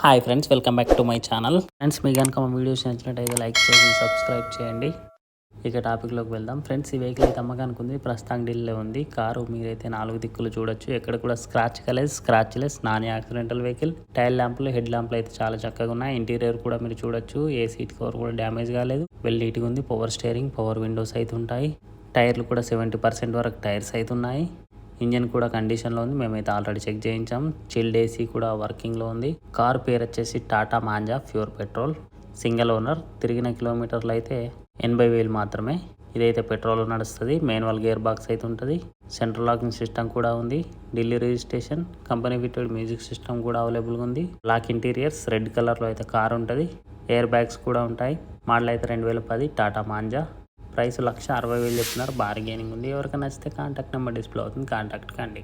Hi friends welcome back to my channel. Friends మీకు కనుక మా వీడియోస్ నచ్చినట్టయితే లైక్ చేసి సబ్స్క్రైబ్ చేయండి. ఇక టాపిక్లోకి వెళ్దాం. ఫ్రెండ్స్ ఈ వెహికల్ అయితే అమ్మకానికి ఉంది ప్రస్తుతం ఢిల్లీలో ఉంది. కారు మీరైతే నాలుగు దిక్కులు చూడొచ్చు. ఎక్కడ కూడా scratchless scratchless non accidental vehicle tail ల్యాంపులు head ల్యాంపులు అయితే చాలా చక్కగా ఉన్నాయి. ఇంటీరియర్ కూడా మీరు చూడొచ్చు. ఏ సీట్ కవర్ కూడా డ్యామేజ్ కాలేదు వెల్ నీట్గా ఉంది. పవర్ స్టీరింగ్ పవర్ విండోస్ అయితే ఉంటాయి. టైర్లు కూడా సెవెంటీ పర్సెంట్ వరకు టైర్స్ అయితే ఉన్నాయి. ఇంజన్ కూడా కండిషన్లో ఉంది. మేమైతే ఆల్రెడీ చెక్ చేయించాం. చిల్డ్ ఏసీ కూడా వర్కింగ్లో ఉంది. కార్ పేరు వచ్చేసి Tata Manza pure petrol. Single owner. తిరిగిన కిలోమీటర్లు అయితే ఎనభై వేలు మాత్రమే. ఇదైతే పెట్రోల్ నడుస్తుంది. మాన్యువల్ గేర్ బాక్స్ అయితే ఉంటుంది. సెంట్రల్ లాకింగ్ సిస్టమ్ కూడా ఉంది. Delhi registration company fitted music system కూడా అవైలబుల్గా ఉంది. Black interiors. రెడ్ కలర్లో అయితే కార్ ఉంటుంది. ఎయిర్ బ్యాగ్స్ కూడా ఉంటాయి. మోడల్ అయితే రెండు వేల పది టాటా మాంజా. ప్రైస్ లక్ష అరవై వేలు చెప్తున్నారు బార్గెనింగ్ ఉంది. ఎవరికైనా నచ్చితే కాంటాక్ట్ నెంబర్ డిస్ప్లే అవుతుంది. కాంటాక్ట్ కండి